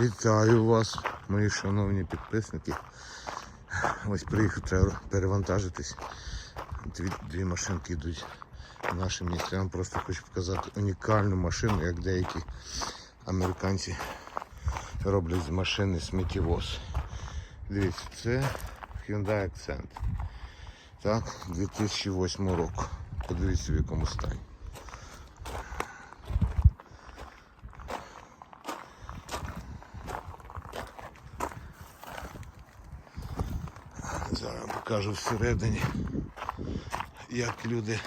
Вітаю вас, мої шановні підписники. Ось приїхав, треба перевантажитись. Дві, дві машинки йдуть нашим вам просто хочу показати унікальну машину, як деякі американці роблять з машини сміттєвоз. Дивіться, це Hyundai Accent. Так, 2008 року. Подивіться в якому стані. Зараз покажу всередині, як люди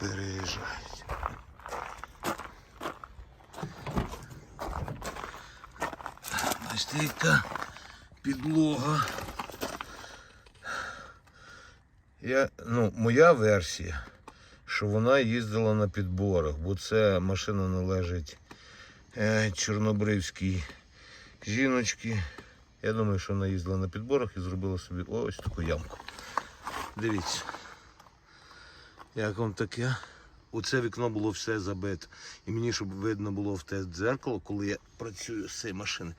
переїжджають. Бачите, яка підлога. Я, ну, моя версія, що вона їздила на підборах, бо це машина належить е, Чорнобривській жіночці. Я думаю, що вона їздила на підборах і зробила собі ось таку ямку. Дивіться. Як вам таке? Оце вікно було все забито. І мені, щоб видно було в те дзеркало, коли я працюю з цієї машини,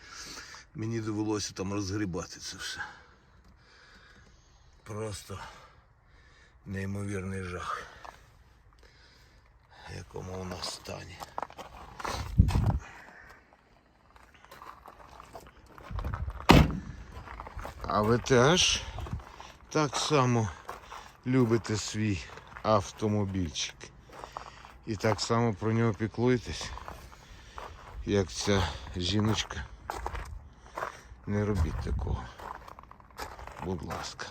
мені довелося там розгрібати це все. Просто неймовірний жах. В якому у нас стані. А ви теж так само любите свій автомобільчик. І так само про нього піклуєтесь, як ця жіночка. Не робіть такого. Будь ласка.